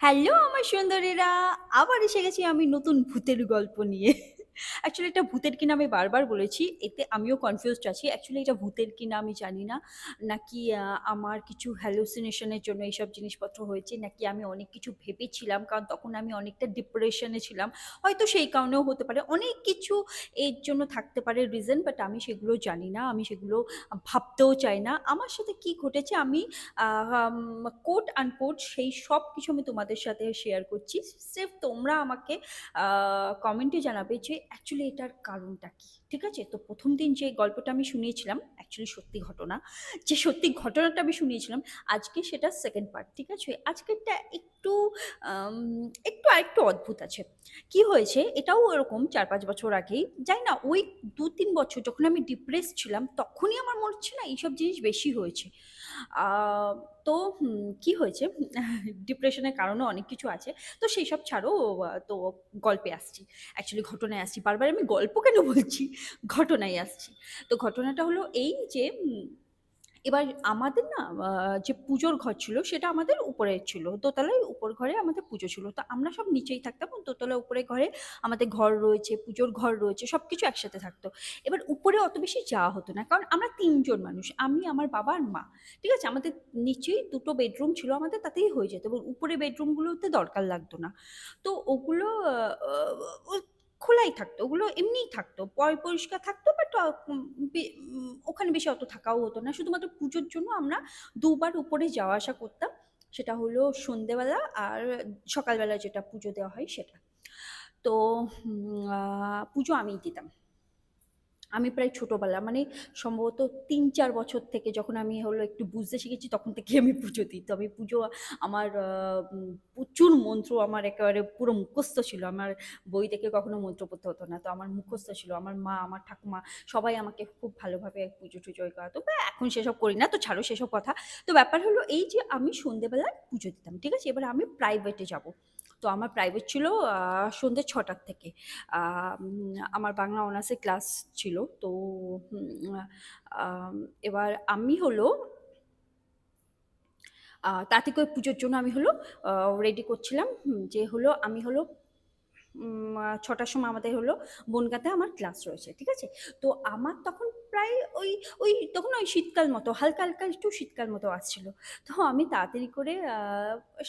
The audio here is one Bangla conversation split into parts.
হ্যালো আমার সুন্দরীরা! আবার এসে গেছি আমি নতুন ভূতের গল্প নিয়ে। অ্যাকচুয়ালি এটা ভূতের কিনা আমি বারবার বলেছি। এতে আমিও কনফিউজড আছি। অ্যাকচুয়ালি এটা ভূতের কিনা আমি জানি না। নাকি আমার কিছু হ্যালুসিনেশন এর জন্য এইসব জিনিসপত্র হয়েছে, নাকি আমি অনেক কিছু ভেবেছিলাম। কারণ তখন আমি অনেকটা ডিপ্রেশনে ছিলাম। হয়তো সেই কারণেও হতে পারে। অনেক কিছু এর জন্য থাকতে পারে রিজন বাট আমি সেগুলো জানি না। আমি সেগুলো ভাবতেও চাই না। আমার সাথে কি ঘটেছে আমি কোট আনকোট সেই সব কিছু আমি তোমাদের সাথে শেয়ার করছি। সেফ তোমরা আমাকে কমেন্টে জানাবে যে অ্যাকচুয়ালি এটার কারণটা কি? ঠিক আছে? তো প্রথম দিন যে গল্পটা আমি শুনিয়েছিলাম, অ্যাকচুয়ালি সত্যি ঘটনা। যে সত্যি ঘটনাটা আমি শুনিয়েছিলাম, আজকে সেটা সেকেন্ড পার্ট। ঠিক আছে? আজকেরটা একটু একটু আরেকটু অদ্ভুত আছে। কি হয়েছে? এটাও ওরকম ৪-৫ বছর আগেই। যাই না ওই ২-৩ বছর যখন আমি ডিপ্রেসড ছিলাম, তখনই আমার মনে হচ্ছে না এইসব জিনিস বেশি হয়েছে। তো কি হয়েছে? ডিপ্রেশন এর কারণও অনেক কিছু আছে। তো সেসব ছাড়ো আ তো গল্পে আসছি। অ্যাকচুয়ালি ঘটনায় আসছি। বারবার আমি গল্প কেন বলছি? ঘটনায় আসছি। তো ঘটনাটা হলো এই যে এবার আমাদের না যে পুজোর ঘর ছিল সেটা আমাদের উপরে ছিল। দোতলায় উপর ঘরে আমাদের পুজো ছিল। তো আমরা সব নিচেই থাকতাম। দোতলায় উপরে ঘরে আমাদের ঘর রয়েছে, পুজোর ঘর রয়েছে, সবকিছু একসাথে থাকতো। এবার উপরে অত বেশি যাওয়া হতো না। কারণ আমরা তিনজন মানুষ। আমি, আমার বাবা আর মা। ঠিক আছে? আমাদের নিচেই দুটো বেডরুম ছিল আমাদের তাতেই হয়ে যেত এবং উপরের বেডরুমগুলোতে দরকার লাগতো না। তো ওগুলো খোলাই থাকতো। ওগুলো এমনিই থাকতো। পরিষ্কার থাকতো বাট ওখানে বেশি অত থাকাও হতো না। শুধুমাত্র পুজোর জন্য আমরা দুবার উপরে যাওয়া আসা করতাম। সেটা হলো সন্ধেবেলা আর সকালবেলা যেটা পুজো দেওয়া হয় সেটা। তো পুজো আমিই দিতাম। আমি প্রায় ছোটোবেলা মানে সম্ভবত ৩-৪ বছর থেকে যখন আমি হলো একটু বুঝতে শিখেছি তখন থেকে আমি পুজো দিই। তো আমি পুজো আমার প্রচুর মন্ত্র আমার একেবারে পুরো মুখস্থ ছিল। আমার বই থেকে কখনো মন্ত্র পড়তে হতো না। তো আমার মুখস্থ ছিল। আমার মা, আমার ঠাকুমা সবাই আমাকে খুব ভালোভাবে পুজো-টুজো এ করাতো। বা এখন সেসব করি না। তো ছাড়ো সেসব কথা। তো ব্যাপার হলো এই যে আমি সন্ধ্যেবেলায় পুজো দিতাম। ঠিক আছে? এবার আমি প্রাইভেটে যাব। তো আমার প্রাইভেট ছিল সন্ধ্যে ছটার থেকে। আমার বাংলা অনার্সে ক্লাস ছিল। তো এবার আমি হলো তাতে করে পুজোর জন্য আমি হলো রেডি করছিলাম। যে হলো আমি হলো উম আ ৬ টার সময় আমাদের হলো বনগাঁতে আমার ক্লাস রয়েছে। ঠিক আছে? তো আমার তখন প্রায় ওই ওই তখন ওই শীতকাল মতো হালকা, হালকা একটু শীতকাল মতো আসছিল। তো আমি তাড়াতাড়ি করে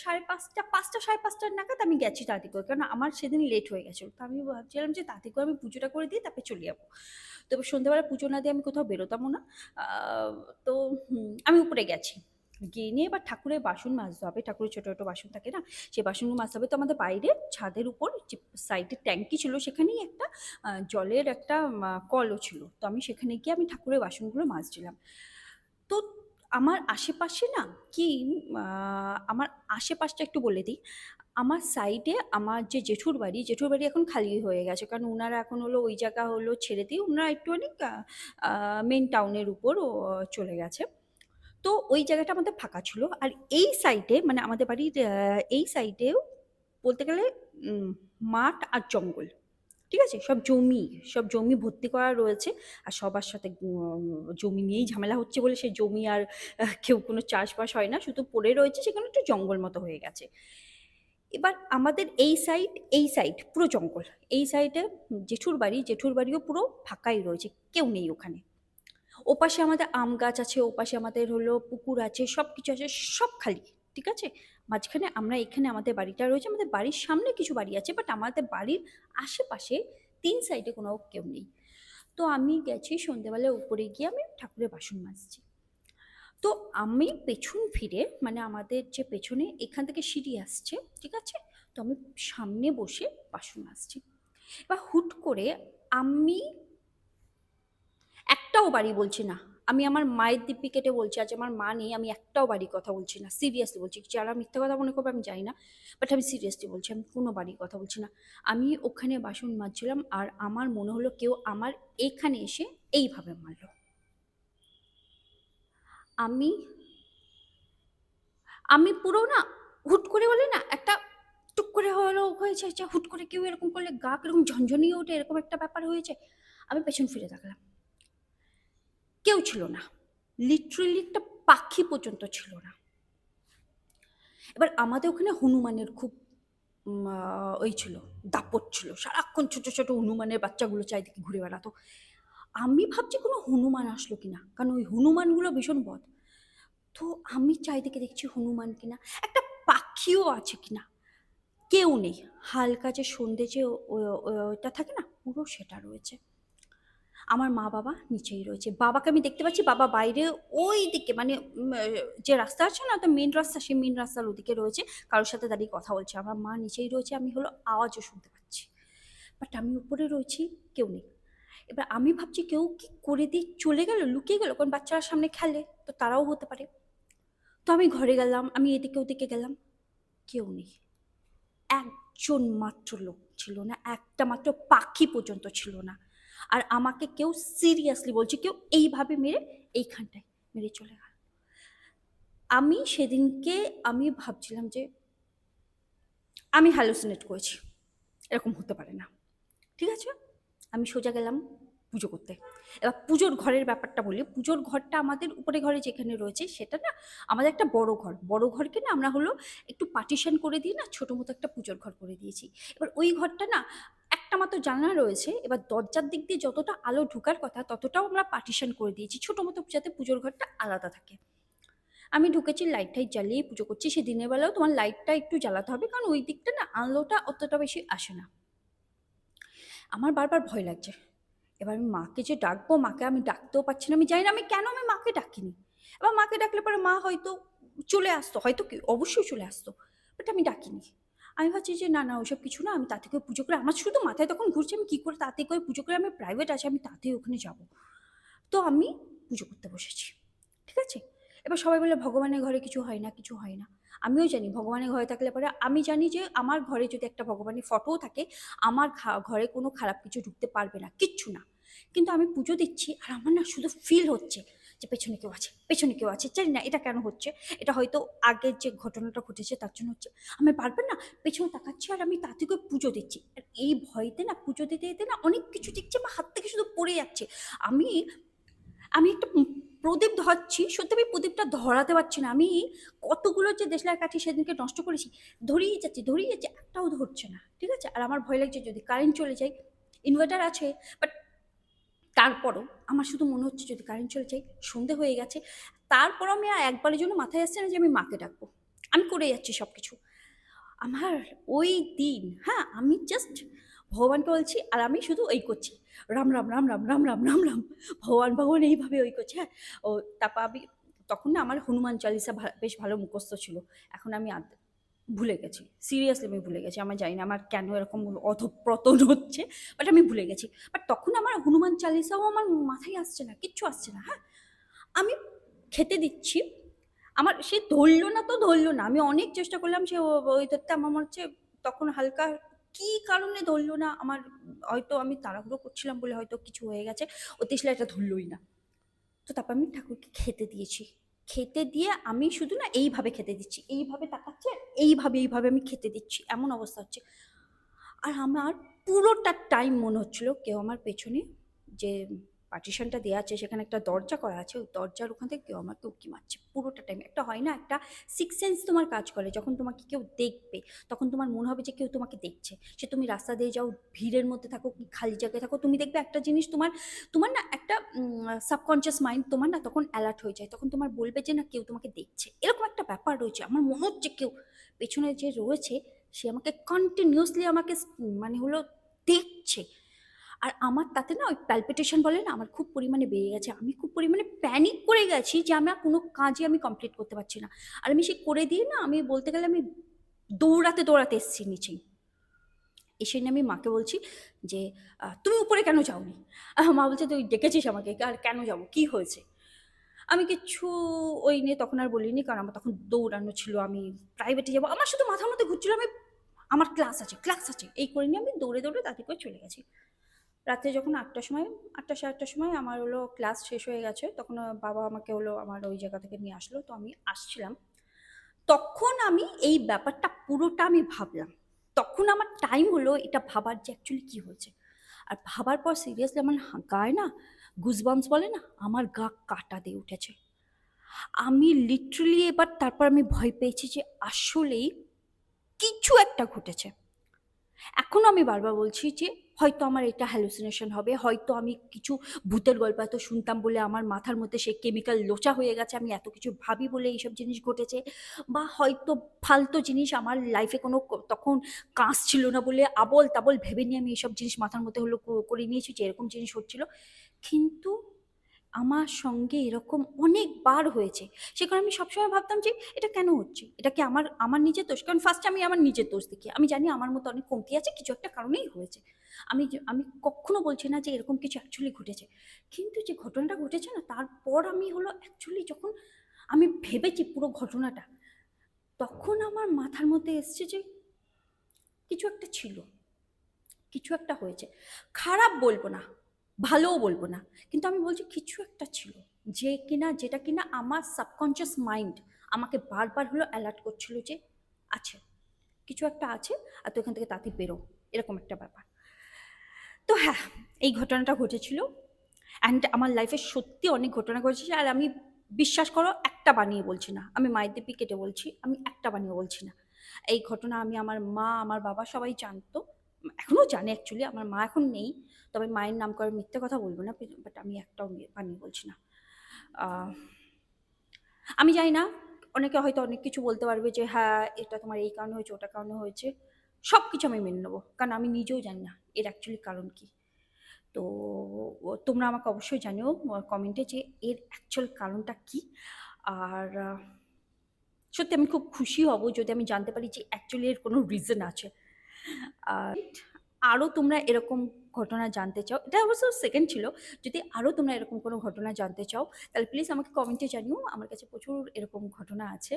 সাড়ে পাঁচটা পাঁচটা সাড়ে পাঁচটার নাগাদ আমি গেছি তাড়াতাড়ি করে। কারণ আমার সেদিন লেট হয়ে গেছিল। তো আমি ভাবছিলাম যে তাড়াতাড়ি করে আমি পুজোটা করে দিয়ে তারপরে চলে যাব। তো এবার সন্ধ্যেবেলা পুজো না দিয়ে আমি কোথাও বেরোতামও না। তো আমি উপরে গেছি। গিয়ে নিয়ে এবার ঠাকুরের বাসন মাজতে হবে। ঠাকুরের ছোটো ছোটো বাসন থাকে না? সেই বাসনগুলো মাজতে হবে। তো আমাদের বাইরে ছাদের উপর যে সাইডে ট্যাঙ্কি ছিল সেখানেই একটা জলের একটা কলও ছিল। তো আমি সেখানে গিয়ে আমি ঠাকুরের বাসনগুলো মাজছিলাম। তো আমার আশেপাশে না কি আমার আশেপাশটা একটু বলে দিই। আমার সাইডে আমার যে জেঠুর বাড়ি, জেঠুর বাড়ি এখন খালি হয়ে গেছে। কারণ ওনারা এখন হলো ওই জায়গা হলো ছেড়ে দিয়ে ওনারা একটুখানি আ আ মেইন টাউনের উপর চলে গেছে। তো ওই জায়গাটা আমাদের ফাঁকা ছিল। আর এই সাইডে মানে আমাদের বাড়ির এই সাইডেও বলতে গেলে মাঠ আর জঙ্গল। ঠিক আছে? সব জমি, সব জমি ভর্তি করা রয়েছে। আর সবার সাথে জমি নিয়েই ঝামেলা হচ্ছে বলে সেই জমি আর কেউ কোনো চাষবাস হয় না। শুধু পড়ে রয়েছে সেখানে একটু জঙ্গল মতো হয়ে গেছে। এবার আমাদের এই সাইড, এই সাইড পুরো জঙ্গল। এই সাইডে জেঠুর বাড়ি, জেঠুর বাড়িও পুরো ফাঁকাই রয়েছে। কেউ নেই ওখানে। ওপাশে আমাদের আম গাছ আছে, ওপাশে আমাদের হলো পুকুর আছে, সব কিছু আছে, সব খালি। ঠিক আছে? মাঝখানে আমরা এখানে আমাদের বাড়িটা রয়েছে। আমাদের বাড়ির সামনে কিছু বাড়ি আছে। বাট আমাদের বাড়ির আশেপাশে তিন সাইডে কোনো কেউ নেই। তো আমি গেছি সন্ধ্যেবেলা উপরে গিয়ে আমি ঠাকুরের বাসন মাজছি। তো আমি পেছন ফিরে মানে আমাদের যে পেছনে এখান থেকে সিঁড়ি আসছে। ঠিক আছে? তো আমি সামনে বসে বাসন মাজছি। এবার হুট করে আমি একটাও বাড়ি বলছি না। আমি আমার মায়ের দিব্যি কেটে বলছি, আজ আমার মা নেই। আমি একটাও বাড়ির কথা বলছি না। সিরিয়াসলি বলছি। যারা মিথ্যা কথা মনে করবে আমি জানি না। বাট আমি সিরিয়াসলি বলছি। আমি কোনো বাড়ির কথা বলছি না। আমি ওখানে বাসন মাজছিলাম আর আমার মনে হলো কেউ আমার এখানে এসে এইভাবে মারল। আমি আমি পুরো না হুট করে বলে না একটা টুক করে হলো হয়েছে যে হুট করে কেউ এরকম করলে গা কীরকম ঝনঝনিয়ে ওঠে এরকম একটা ব্যাপার হয়েছে। আমি পেছন ফিরে তাকালাম। কেউ ছিল না। লিটারেলি একটা পাখি পর্যন্ত ছিল না। এবার আমাদের ওখানে হনুমানের খুব ওই ছিল, দাপট ছিল। সারাক্ষণ ছোটো ছোটো হনুমানের বাচ্চাগুলো চারিদিকে ঘুরে বেড়াতো। আমি ভাবছি কোনো হনুমান আসলো কিনা। কারণ ওই হনুমানগুলো ভীষণ বদ। তো আমি চারিদিকে দেখছি হনুমান কিনা, একটা পাখিও আছে কিনা। কেউ নেই। হালকা যে সন্ধে যে ওটা থাকে না? পুরো সেটা রয়েছে। আমার মা-বাবা নিচেই রয়েছে। বাবাকে আমি দেখতে পাচ্ছি বাবা বাইরে ওইদিকে মানে যে রাস্তা আছে না? তো মেন রাস্তা, সেই মেন রাস্তার ওদিকে রয়েছে। কারোর সাথে দাঁড়িয়ে কথা বলছে। আমার মা নিচেই রয়েছে। আমি হলো আওয়াজও শুনতে পাচ্ছি। বাট আমি উপরে রয়েছি, কেউ নেই। এবার আমি ভাবছি কেউ কি করে দিয়ে চলে গেল, লুকিয়ে গেল? কারণ বাচ্চারা সামনে খেলে, তো তারাও হতে পারে। তো আমি ঘরে গেলাম, আমি এদিকে ওদিকে গেলাম। কেউ নেই। একজন মাত্র লোক ছিল না। একটা মাত্র পাখি পর্যন্ত ছিল না। আর আমাকে কেউ সিরিয়াসলি বলছে, কেউ এইভাবে মেরে এইখানটায় মেরে চলে গেল। আমি সেদিনকে আমি ভাবছিলাম যে আমি হ্যালুসিনেট করেছি। এরকম হতে পারে না। ঠিক আছে? আমি সোজা গেলাম পুজো করতে। এবার পুজোর ঘরের ব্যাপারটা বলি। পুজোর ঘরটা আমাদের উপরে ঘরে যেখানে রয়েছে সেটা না আমাদের একটা বড় ঘর। বড় ঘরকে না আমরা হলো একটু পার্টিশন করে দিয়ে না ছোটো মতো একটা পুজোর ঘর করে দিয়েছি। এবার ওই ঘরটা না একটা মাত্র জানালা রয়েছে। এবার দরজার দিক দিয়ে যতটা আলো ঢোকার কথা ততটাও আমরা পার্টিশন করে দিয়েছি। ছোটো মতো যাতে পুজোর ঘরটা আলাদা থাকে। আমি ঢুকেছি লাইট টাইট জ্বালিয়ে পুজো করছি। সে দিনের বেলাও তোমার লাইটটা একটু জ্বালাতে হবে। কারণ ওই দিকটা না আলোটা অতটা বেশি আসে না। আমার বারবার ভয় লাগছে। এবার আমি মাকে যে ডাকবো, মাকে আমি ডাকতেও পারছি না। আমি জানি না আমি কেন আমি মাকে ডাকিনি। এবার মাকে ডাকলে পরে মা হয়তো চলে আসতো। হয়তো কি অবশ্যই চলে আসতো। বাট আমি ডাকিনি। আমি ভাবছি যে না, না ওইসব কিছু না। আমি তাতে করে পুজো করে আমার শুধু মাথায় তখন ঘুরছে আমি কী করে তাতে করে পুজো করে আমি প্রাইভেট আছে আমি তাড়াতাড়ি ওখানে যাব। তো আমি পুজো করতে বসেছি। ঠিক আছে? এবার সবাই বলে ভগবানের ঘরে কিছু হয় না, কিছু হয় না। আমিও জানি ভগবানের ঘরে থাকলে পরে আমি জানি যে আমার ঘরে যদি একটা ভগবানের ফটোও থাকে, আমার ঘরে কোনো খারাপ কিছু ঢুকতে পারবে না, কিচ্ছু না। কিন্তু আমি পুজো দিচ্ছি আর আমার না শুধু ফিল হচ্ছে যে পেছনে কেউ আছে, পেছনে কেউ আছে। জানি না এটা কেন হচ্ছে। এটা হয়তো আগের যে ঘটনাটা ঘটেছে তার জন্য হচ্ছে। আমি বারবার না পেছনে তাকাচ্ছি আর আমি তাড়াতাড়ি করে পুজো দিচ্ছি। আর এই ভয়তে না পুজো দিতে, দিতে না অনেক কিছু দেখছি আমার হাত থেকে শুধু পড়ে যাচ্ছে। আমি আমি একটা প্রদীপ ধরছি সত্যি আমি প্রদীপটা ধরাতে পারছি না। আমি কতগুলো যে দেশলাই কাঠি সেদিনকে নষ্ট করেছি। ধরিয়ে যাচ্ছি, ধরিয়ে যাচ্ছি। একটাও ধরছে না। ঠিক আছে? আর আমার ভয় লাগছে যদি কারেন্ট চলে যায়। ইনভার্টার আছে। বাট তারপরও আমার শুধু মনে হচ্ছে যদি কারেন্ট চলে যায়, সন্ধে হয়ে গেছে। তারপরও আমি আর একবারের জন্য মাথায় আসছে না যে আমি মাকে ডাকবো। আমি করে যাচ্ছি সব কিছু আমার ওই দিন, হ্যাঁ? আমি জাস্ট ভগবানকে বলছি আর আমি শুধু ওই করছি। রাম, রাম, রাম, রাম, রাম, রাম, রাম, রাম। ভগবান, ভগবান এইভাবে ওই করছি, হ্যাঁ? ও তারপর আমি তখন না আমার হনুমান চালিসা বেশ ভালো মুখস্থ ছিল। এখন আমি ভুলে গেছি। সিরিয়াসলি আমি ভুলে গেছি। আমার জানি না আমার কেন এরকম অধঃপতন হচ্ছে। বাট আমি ভুলে গেছি। বাট তখন আমার হনুমান চালিসাও আমার মাথায় আসছে না। কিচ্ছু আসছে না, হ্যাঁ? আমি খেতে দিচ্ছি। আমার সে ধরল না তো ধরল না। আমি অনেক চেষ্টা করলাম সে ওই ধরতে আমার মনে হচ্ছে তখন হালকা কি কারণে ধরলো না আমার হয়তো আমি তাড়াহুড়ো করছিলাম বলে হয়তো কিছু হয়ে গেছে। ও এটা ধরলোই না। তো তারপর আমি ঠাকুরকে খেতে দিয়েছি। খেতে দিয়ে আমি শুধু না এইভাবে খেতে দিচ্ছি। এইভাবে তাকাচ্ছে এইভাবে, এইভাবে আমি খেতে দিচ্ছি। এমন অবস্থা হচ্ছে। আর আমার পুরোটা টাইম মনে হচ্ছিল কেউ আমার পেছনে যে পার্টিশনটা দেওয়া আছে সেখানে একটা দরজা করা আছে। ওই দরজার ওখান থেকে কেউ আমাকে উঁকি মারছে। পুরোটা টাইম। একটা হয় না একটা সিক্স সেন্স তোমার কাজ করে। যখন তোমাকে কেউ দেখবে, তখন তোমার মনে হবে যে কেউ তোমাকে দেখছে। সে তুমি রাস্তা দিয়ে যাও, ভিড়ের মধ্যে থাকো কি খালি জায়গায় থাকো, তুমি দেখবে একটা জিনিস তোমার, তোমার না একটা উম সাবকনশিয়াস মাইন্ড তোমার না তখন অ্যালার্ট হয়ে যায়। তখন তোমার বলবে যে না কেউ তোমাকে দেখছে। এরকম একটা ব্যাপার রয়েছে। আমার মনে হচ্ছে কেউ পেছনে যে রয়েছে সে আমাকে কন্টিনিউসলি আমাকে মানে হলো দেখছে। আর আমার তাতে না ওই প্যালপিটেশন বলে না আমার খুব পরিমাণে বেড়ে গেছে। আমি খুব পরিমাণে প্যানিক করে গেছি যে আমার কোনো কাজই আমি কমপ্লিট করতে পারছি না। আর আমি সে করে দিয়ে না আমি বলতে গেলে আমি দৌড়াতে, দৌড়াতে এসেছি নিচেই। এসে আমি মাকে বলছি যে "তুমি উপরে কেন যাওনি?" মা বলছে "তুই ডেকেছিস আমাকে আর কেন যাব? কি হয়েছে?" আমি কিচ্ছু ওই নিয়ে তখন আর বলিনি। কারণ আমার তখন দৌড়ানো ছিল। আমি প্রাইভেটে যাব। আমার শুধু মাথার মধ্যে ঘুরছিল আমি আমার ক্লাস আছে, ক্লাস আছে। এই করে নিয়ে আমি দৌড়ে, দৌড়ে তাড়াতাড়ি করে চলে গেছি। রাত্রে যখন আটটার সময়, আটটা সাড়ে আটটার সময় আমার হলো ক্লাস শেষ হয়ে গেছে। তখন বাবা আমাকে হলো আমার ওই জায়গা থেকে নিয়ে আসলো। তো আমি আসছিলাম। তখন আমি এই ব্যাপারটা পুরোটা আমি ভাবলাম। তখন আমার টাইম হলো এটা ভাবার যে অ্যাকচুয়ালি কী হয়েছে। আর ভাবার পর সিরিয়াসলি আমার গায়ে না গুজবাম্পস বলে না? আমার গা কাটা দিয়ে উঠেছে। আমি লিটারালি এবার তারপর আমি ভয় পেয়েছি যে আসলেই কিছু একটা ঘটেছে। এখনও আমি বারবার বলছি যে হয়তো আমার এটা হ্যালুসিনেশন হবে, হয়তো আমি কিছু ভূতের গল্প এত শুনতাম বলে আমার মাথার মধ্যে সেই কেমিক্যাল লোচা হয়ে গেছে, আমি এত কিছু ভাবি বলে এইসব জিনিস ঘটেছে বা হয়তো ফালতু জিনিস আমার লাইফে কোনো তখন কাঁচ ছিল না বলে আবোল-তাবোল ভেবে নিয়ে আমি এইসব জিনিস মাথার মধ্যে হলো করে নিয়েছি যে এরকম জিনিস হচ্ছিল। কিন্তু আমার সঙ্গে এরকম অনেকবার হয়েছে। সে কারণে আমি সবসময় ভাবতাম যে এটা কেন হচ্ছে? এটা কি আমার আমার নিজের দোষ? কারণ ফার্স্টে আমি আমার নিজের দোষ দেখি। আমি জানি আমার মতো অনেক কমতি আছে, কিছু একটা কারণেই হয়েছে। আমি আমি কক্ষনো বলছি না যে এরকম কিছু অ্যাকচুয়ালি ঘটেছে। কিন্তু যে ঘটনাটা ঘটেছে না তারপর আমি হলো অ্যাকচুয়ালি যখন আমি ভেবেছি পুরো ঘটনাটা, তখন আমার মাথার মধ্যে এসছে যে কিছু একটা ছিল। কিছু একটা হয়েছে। খারাপ বলব না, ভালোও বলব না। কিন্তু আমি বলছি কিছু একটা ছিল। যে কিনা যেটা কিনা আমার সাবকন্সিয়াস মাইন্ড আমাকে বারবার হলো অ্যালার্ট করছিল যে আছে। কিছু একটা আছে আর তুই এখান থেকে তাড়াতাড়ি বেরো। এরকম একটা ব্যাপার। তো হ্যাঁ, এই ঘটনাটা ঘটেছিল। অ্যান্ড আমার লাইফে সত্যি অনেক ঘটনা ঘটেছে আর আমি বিশ্বাস করো একটা বানিয়ে বলছি না। আমি মায়ের দিব্যি কেটে বলছি। আমি একটা বানিয়ে বলছি না। এই ঘটনা আমি আমার মা, আমার বাবা সবাই জানতো। এখনও জানে অ্যাকচুয়ালি। আমার মা এখন নেই। তবে মায়ের নাম করে মিথ্যে কথা বলব না। বাট আমি একটাও বানিয়ে বলছি না। আমি জানি না অনেকে হয়তো অনেক কিছু বলতে পারবে যে হ্যাঁ, এটা তোমার এই কারণে হয়েছে, ওটার কারণে হয়েছে। সব কিছু আমি মেনে নেব কারণ আমি নিজেও জানি না এর অ্যাকচুয়ালি কারণ কি। তো তোমরা আমাকে অবশ্যই জানিও কমেন্টে যে এর অ্যাকচুয়াল কারণটা কি? আর সত্যি আমি খুব খুশি হব যদি আমি জানতে পারি যে অ্যাকচুয়ালি এর কোনো রিজন আছে। আর আরও তোমরা এরকম ঘটনা জানতে চাও, এটা অবশ্য সেকেন্ড ছিল। যদি আরও তোমরা এরকম কোনো ঘটনা জানতে চাও, তাহলে প্লিজ আমাকে কমেন্টে জানিও। আমার কাছে প্রচুর এরকম ঘটনা আছে।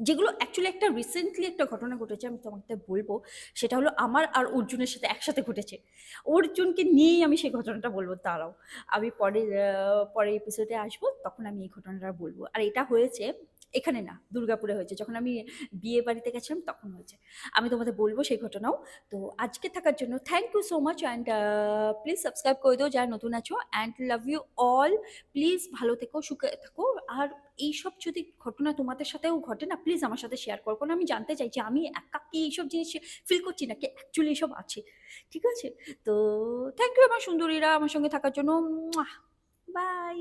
যেগুলো অ্যাকচুয়ালি একটা রিসেন্টলি একটা ঘটনা ঘটেছে আমি তোমাকে বলব সেটা হলো আমার আর অর্জুনের সাথে একসাথে ঘটেছে। অর্জুনকে নিয়েই আমি সেই ঘটনাটা বলব দাঁড়াও। আমি পরের পরের এপিসোডে আসব তখন আমি এই ঘটনাটা বলব আর এটা হয়েছে এখানে না, দুর্গাপুরে হয়েছে। যখন আমি বিয়ে বাড়িতে গেছিলাম তখন হয়েছে। আমি তোমাদের বলব সেই ঘটনাও। তো আজকে থাকার জন্য thank you so much and please subscribe করে দিও যারা নতুন আছো and love you all. Please ভালো থেকো, সুখে থেকো। আর এইসব যদি ঘটনা তোমাদের সাথেও ঘটে না প্লিজ আমার সাথে শেয়ার করো। কারণ আমি জানতে চাই যে আমি একা কি এইসব জিনিস ফিল করছি না কি অ্যাকচুয়ালি এসব আছে। ঠিক আছে? তো থ্যাংক ইউ আমার সুন্দরীরা আমার সঙ্গে থাকার জন্য। বাই।